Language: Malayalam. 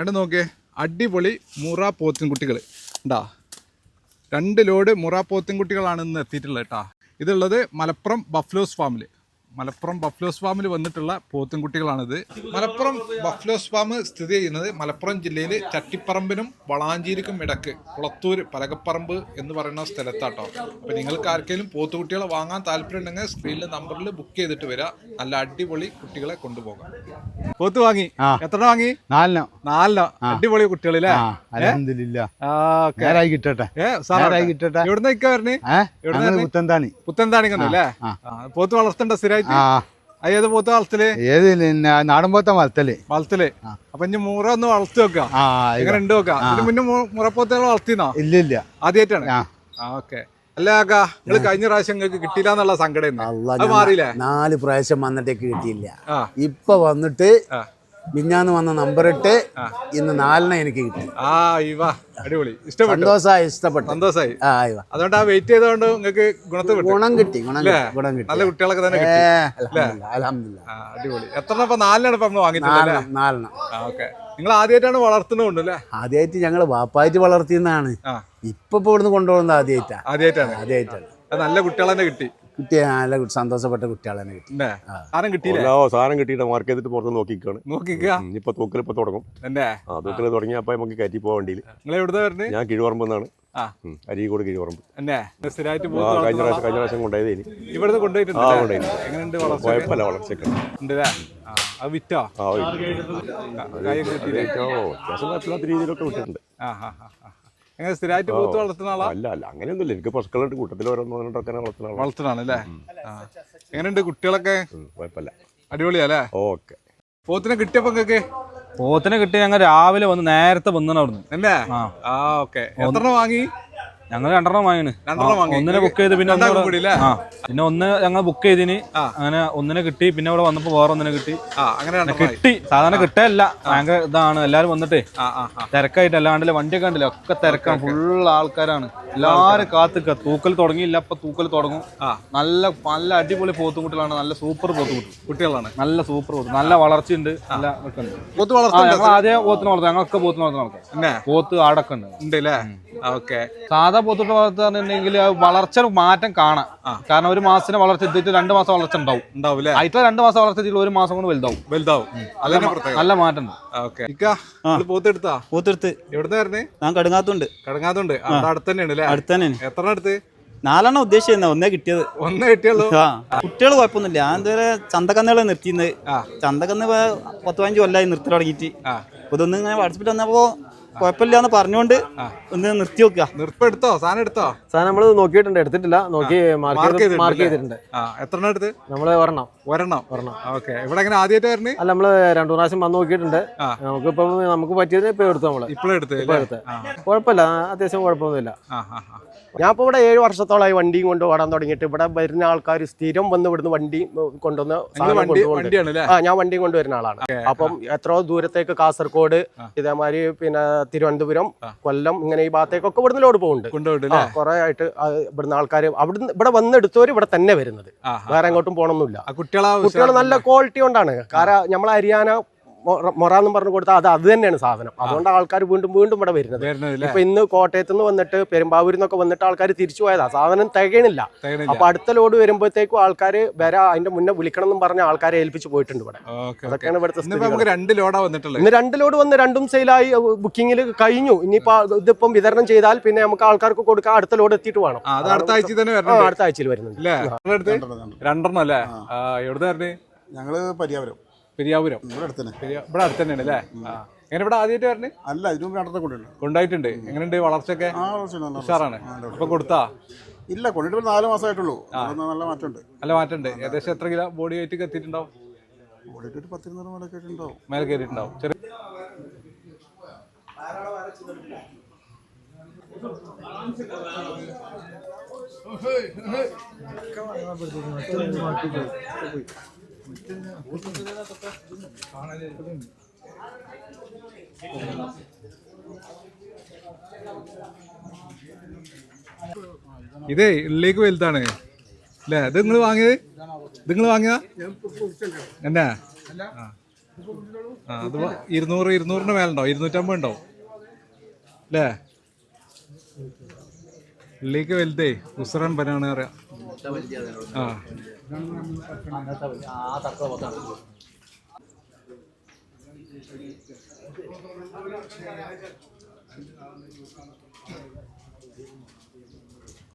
രണ്ട് നോക്കിയേ? അടിപൊളി മുറ പോത്തിൻകുട്ടികൾ ഉണ്ടാ രണ്ട് ലോഡ് മുറ പോത്തിൻകുട്ടികളാണ് ഇന്ന് എത്തിയിട്ടുള്ളത് കേട്ടോ. ഇതുള്ളത് മലപ്പുറം ബഫ്ലോസ് ഫാമിൽ മലപ്പുറം ബഫ്ലോസ് ഫാമിൽ വന്നിട്ടുള്ള പോത്തുംകുട്ടികളാണിത്. മലപ്പുറം ബഫ്ലോസ് ഫാം സ്ഥിതി ചെയ്യുന്നത് മലപ്പുറം ജില്ലയിൽ ചട്ടിപ്പറമ്പിനും വളാഞ്ചേരിക്കും ഇടയ്ക്ക് കുളത്തൂർ പലകപ്പറമ്പ് എന്ന് പറയുന്ന സ്ഥലത്താട്ടോ. അപ്പോൾ നിങ്ങൾക്ക് ആർക്കെങ്കിലും പോത്തുകുട്ടികളെ വാങ്ങാൻ താല്പര്യം ഉണ്ടെങ്കിൽ സ്ക്രീനിൽ നമ്പറിൽ ബുക്ക് ചെയ്തിട്ട് വരിക നല്ല അടിപൊളി കുട്ടികളെ കൊണ്ടുപോകാം. പോത്ത് വാങ്ങി. എത്ര വാങ്ങി? നാലിനോ നാലിനോ അടിപൊളി കുട്ടികളില്ലേ നേരായി കിട്ടട്ടെ. കിട്ടട്ടെ. എവിടുന്ന വരണേ? ആ. ആ, പോത്ത് വളർത്തണ്ട സ്ഥിരമായിട്ട് ഏത് പോത്ത വളർത്തൽ ഏത് നാടൻ പോത്ത വളർത്തൽ വളർത്തൽ അപ്പൊ ഇനി മുറ ഒന്ന് വളർത്തി വെക്കാം. ആ എങ്ങനെ ഉണ്ട് വെക്ക? ഇതിന് മുന്നേ മുറപ്പോത്തുകൾ വളർത്തിന്നോ? ഇല്ല ഇല്ല ആദ്യമായിട്ടാണ് ഓക്കെ. അല്ല നിങ്ങൾ കഴിഞ്ഞ പ്രാവശ്യം നിങ്ങൾക്ക് കിട്ടിയില്ല എന്നുള്ള സങ്കടം ഞാൻ നാല് പ്രാവശ്യം വന്നിട്ടേക്ക് കിട്ടിയില്ല. ഇപ്പൊ വന്നിട്ട്. മിഞ്ഞാന്ന് വന്ന നമ്പർ ഇട്ട് ഇന്ന് നാലിനെ എനിക്ക് കിട്ടി. ആ ഇവ അടിപൊളി. ഇഷ്ടപ്പെട്ടു. സന്തോഷമായി ഇഷ്ടപ്പെട്ടു. സന്തോഷമായി. ആ ഇവ അതുകൊണ്ട് ആ വെയിറ്റ് ചെയ്തതുകൊണ്ട് നിങ്ങൾക്ക് ഗുണത്ത് ഗുണം കിട്ടി ഗുണം ഗുണം കിട്ടി. നല്ല കുട്ടികളൊക്കെ തന്നെ അലഹമില്ല അടിപൊളി. എത്ര നാലിനാണ് ഇപ്പൊ നമ്മൾ അല്ലേ? നാലെണ്ണം ഓക്കെ. നിങ്ങൾ ആദ്യമായിട്ടാണ് വളർത്തുന്നുണ്ട് അല്ലേ? ആദ്യമായിട്ട് ഞങ്ങൾ വാപ്പായിട്ട് വളർത്തിയെന്നാണ്. ഇപ്പൊ ഇവിടുന്ന് കൊണ്ടുപോകുന്നത് ആദ്യമായിട്ടാണ് ആദ്യമായിട്ടാണ് ആദ്യമായിട്ടാണ് നല്ല കുട്ടികളെ കിട്ടി. കുട്ടിയെ നല്ല സന്തോഷപ്പെട്ട കുട്ടികളെ തന്നെ കിട്ടി. ആരും ഓ സാധനം കിട്ടിയിട്ട് മാർക്ക് ചെയ്തിട്ട് പുറത്ത് നോക്കിക്കാണ് നോക്കിക്ക ഇനിയിപ്പോ തൂക്കൽ ഇപ്പൊ തുടങ്ങും. ആ തൂക്കൽ തുടങ്ങിയപ്പോ നമുക്ക് കയറ്റി പോകാൻ എവിടുന്ന ഞാൻ കിഴിവറമ്പ് എന്നാണ് ആ. അരീക്കോട് കിഴിവറമ്പ് സ്ഥിരമായിട്ട് കഴിഞ്ഞ പ്രാവശ്യം കഴിഞ്ഞ പ്രാവശ്യം കൊണ്ടുപോയത് ഇവിടുന്ന് കൊണ്ടുപോയിട്ടുണ്ട് കുഴപ്പമില്ല വളർച്ചയൊക്കെ. അത് വിറ്റോ? കിട്ടിയില്ലേ? ഓ അത്യാവശ്യം കുഴപ്പമില്ലാത്ത രീതിയിലൊക്കെ വിട്ടിട്ടുണ്ട്. ആ ആ ആ. ആ. എങ്ങനെ സ്ഥിരമായിട്ട് പോത്ത് വളർത്തുന്ന ആളാ? അല്ല അല്ല അങ്ങനെയൊന്നുമില്ല. എനിക്ക് പശുക്കളുടെ കൂട്ടത്തിൽ ഓരോന്ന് പറഞ്ഞിട്ടൊക്കെ വളർത്തുന്ന ആളാണ് വളർത്തുന്നതാണ് അല്ലേ? എങ്ങനെയുണ്ട് കുട്ടികളൊക്കെ? കുഴപ്പമില്ല. അടിപൊളിയാ അല്ലേ? ഓക്കെ. പോത്തിനെ കിട്ടിയപ്പോ നിങ്ങൾക്ക് പോത്തിനെ കിട്ടി ഞങ്ങൾ രാവിലെ വന്ന് നേരത്തെ വന്നു അവിടുന്ന്. അല്ലേ? ആ. ആ ഓക്കെ. എത്ര വാങ്ങി? ഞങ്ങൾ രണ്ടെണ്ണം വാങ്ങിന്. ഒന്നിനെ ബുക്ക് ചെയ്ത് പിന്നെ പിന്നെ ഒന്ന് ഞങ്ങൾ ബുക്ക് ചെയ്തിന്. അങ്ങനെ ഒന്നിനെ കിട്ടി പിന്നെ ഇവിടെ വന്നപ്പോ വേറെ ഒന്നിനെ കിട്ടി. കിട്ടി. സാധാരണ കിട്ടല്ല. ഭയങ്കര ഇതാണ്. എല്ലാരും വന്നിട്ടേ തിരക്കായിട്ട് അല്ലാണ്ടില്ല വണ്ടിയൊക്കെ ഉണ്ടല്ലോ ഒക്കെ തിരക്കാണ്. ഫുൾ ആൾക്കാരാണ്. എല്ലാരും കാത്തുക്ക തൂക്കൽ തുടങ്ങിയില്ല. അപ്പൊ തൂക്കൽ തുടങ്ങും. നല്ല നല്ല അടിപൊളി പോത്തുകുട്ടികളാണ്. നല്ല സൂപ്പർ പോത്തുകുട്ടി. കുട്ടികളാണ്. നല്ല സൂപ്പർ പോത്ത്. നല്ല വളർച്ചയുണ്ട്. നല്ല ഞങ്ങൾ ആദ്യം പോത്തിന് വളർത്താം. ഞങ്ങളൊക്കെ പോത്തിന് വളർത്താൻ പോത്ത് ആടൊക്കെ ഉണ്ട്. ഓക്കെ. സാധാ പോത്തോട്ട് വളർത്തുകയാണെന്നുണ്ടെങ്കിൽ വളർച്ച മാറ്റം കാണാം. കാരണം ഒരു മാസത്തിന് വളർച്ച എത്തിയിട്ട് രണ്ട് മാസം വളർച്ച ഉണ്ടാവും. ഉണ്ടാവും ആയിട്ട് രണ്ട് മാസം വളർച്ച എത്തിയിട്ട് ഒരു മാസം കൊണ്ട് വലുതാവും. വലുതാവും. നല്ല മാറ്റം പൂത്തെടുത്ത്. എവിടുന്ന ഞാൻ കടുങ്ങാത്തുണ്ട്. കടുങ്ങാത്തുണ്ട്. അടുത്ത് തന്നെയാണ് അല്ലേ? അടുത്ത് തന്നെ എത്ര അടുത്ത് നാലെണ്ണം ഉദ്ദേശിച്ചിരുന്ന ഒന്നേ കിട്ടിയത്. ഒന്നേ കിട്ടിയുള്ളൂ? ആ. കുട്ടികൾ കുഴപ്പമൊന്നുമില്ല. ഞാൻ ഇതുവരെ ചന്തക്കന്നുകളെ നിർത്തിയിരുന്നത് ആ. ചന്തക്കന്ന് പത്ത് പതിനഞ്ച് കൊല്ലായി നിർത്തി തുടങ്ങിയിട്ട്. ഇതൊന്ന് ഇങ്ങനെ വാട്സപ്പിൽ വന്നപ്പോ കുഴപ്പമില്ല എന്ന് പറഞ്ഞുകൊണ്ട് ഒന്ന് നിർത്തി വെക്കുക നിർപ്പ് എടുത്തോ? സാധനം എടുത്തോ? സാധനം നമ്മൾ നോക്കിയിട്ടുണ്ട് എടുത്തിട്ടില്ല. നോക്കി മാർക്ക് മാർക്ക് ചെയ്തിട്ടുണ്ട് എത്ര എടുത്ത്? നമ്മൾ ഒരെണ്ണം. ഒരെണ്ണം ഒരെണ്ണം ഓക്കെ. ഇവിടെ എങ്ങനെ ആദ്യമായിട്ട് വരണേ? അല്ല നമ്മൾ രണ്ടു പ്രാവശ്യം വന്ന് നോക്കിയിട്ടുണ്ട്. നമുക്ക് നമുക്കിപ്പം നമുക്ക് പറ്റിയത് ഇപ്പൊ എടുത്തു നമ്മൾ. ഇപ്പോഴും എടുത്ത് ഇപ്പൊ? എടുത്ത്. കുഴപ്പമില്ല. അത്യാവശ്യം കുഴപ്പമൊന്നുമില്ല. ഞാൻ ഇപ്പോൾ ഇവിടെ ഏഴ് വർഷത്തോളമായി വണ്ടിയും കൊണ്ട് ഓടാൻ തുടങ്ങിയിട്ട് ഇവിടെ വരുന്ന ആൾക്കാർ സ്ഥിരം വന്ന് ഇവിടുന്ന് വണ്ടി കൊണ്ടുവന്ന് സാധനം കൊണ്ടുപോകുന്നുണ്ട്. ആ ഞാൻ വണ്ടിയും കൊണ്ടുവരുന്ന ആളാണ്. അപ്പം എത്ര ദൂരത്തേക്ക് കാസർഗോഡ് ഇതേമാതിരി പിന്നെ തിരുവനന്തപുരം കൊല്ലം ഇങ്ങനെ ഈ ഭാഗത്തേക്കൊക്കെ ഇവിടുന്ന് ലോഡ് പോകുന്നുണ്ട്. കുറെ ആയിട്ട് ഇവിടുന്ന് ആൾക്കാർ അവിടുന്ന് ഇവിടെ വന്നെടുത്തവർ ഇവിടെ തന്നെ വരുന്നത്. വേറെ എങ്ങോട്ടും പോകണമെന്നില്ല കുട്ടികൾ നല്ല ക്വാളിറ്റി കൊണ്ടാണ്. കാരണം നമ്മളെ ഹരിയാന മൊറ- മൊറ എന്ന് പറഞ്ഞു കൊടുത്താൽ അത് അത് തന്നെയാണ് സാധനം. അതുകൊണ്ട് ആൾക്കാർ വീണ്ടും വീണ്ടും ഇവിടെ വരുന്നത്. ഇപ്പൊ ഇന്ന് കോട്ടയത്ത് നിന്ന് വന്നിട്ട് പെരുമ്പാവൂരിൽ നിന്നൊക്കെ വന്നിട്ട് ആൾക്കാർ തിരിച്ചു പോയതാ. സാധനം തികയണില്ല. അപ്പൊ അടുത്ത ലോഡ് വരുമ്പോഴത്തേക്കും ആൾക്കാർ വരാ അതിന്റെ മുന്നേ വിളിക്കണം എന്നും പറഞ്ഞ ആൾക്കാരെ ഏൽപ്പിച്ച് പോയിട്ടുണ്ട് ഇവിടെ. അതൊക്കെയാണ് ഇവിടുത്തെ നമുക്ക് രണ്ട് ലോഡാ വന്നിട്ടുള്ളത്. ഇന്ന് രണ്ട് ലോഡ് വന്ന് രണ്ടും സെയിലായി ബുക്കിംഗിൽ കഴിഞ്ഞു. ഇനിയിപ്പോ ഇതിപ്പം വിതരണം ചെയ്താൽ പിന്നെ നമുക്ക് ആൾക്കാർക്ക് കൊടുക്കാൻ അടുത്ത ലോഡ് എത്തിയിട്ട് വേണം. ആ, അടുത്ത ആഴ്ച തന്നെ അടുത്ത ആഴ്ചയിൽ വരുന്നുണ്ട്. രണ്ടെണ്ണം അല്ലേ? എവിടെ ഞങ്ങൾ പരിയാപുരം. പെരിയാപുരം. ഇവിടെ അടുത്ത് തന്നെ പെരിയ- ഇവിടെ അടുത്ത് തന്നെയാണ് അല്ലേ ആ. എങ്ങനെ ഇവിടെ ആദ്യമായിട്ട് വരണേ? അല്ല ഇതിനു രണ്ടത്തെ കൊണ്ടുണ്ട് കൊണ്ടായിട്ടുണ്ട് എങ്ങനെയുണ്ട് വളർച്ചയൊക്കെ? ആ നല്ല ഉഷാറാണ്. ഇപ്പൊ കൊടുത്താ? ഇല്ല കൊണ്ടിട്ട് നാല് മാസമായിട്ടുള്ളൂ. അതൊന്ന് നല്ല മാറ്റമുണ്ട്. നല്ല മാറ്റമുണ്ട്. ഏകദേശം എത്ര കിലോ ബോഡി വെയിറ്റ് എത്തിയിട്ടുണ്ടാവും? ഓടിയിട്ട് ഒരു പത്തിരുന്നൂറ് മേലെ കയറിയിട്ടുണ്ടാവും. ചെറിയ ഇതേ ഉള്ളിലേക്ക് വലുതാണ്. അല്ലേ? ഇത് നിങ്ങൾ വാങ്ങിയത്? ഇത് നിങ്ങൾ വാങ്ങിയതാ? എന്നാ? ആ. അത് ഇരുന്നൂറ് ഇരുന്നൂറിന് മേലുണ്ടോ? ഇരുന്നൂറ്റമ്പത് ഉണ്ടാവും അല്ലേ? ഉള്ളിക്ക് വലുതേ ഉസ്രാൻ പനാണ് പറയാം. ആ.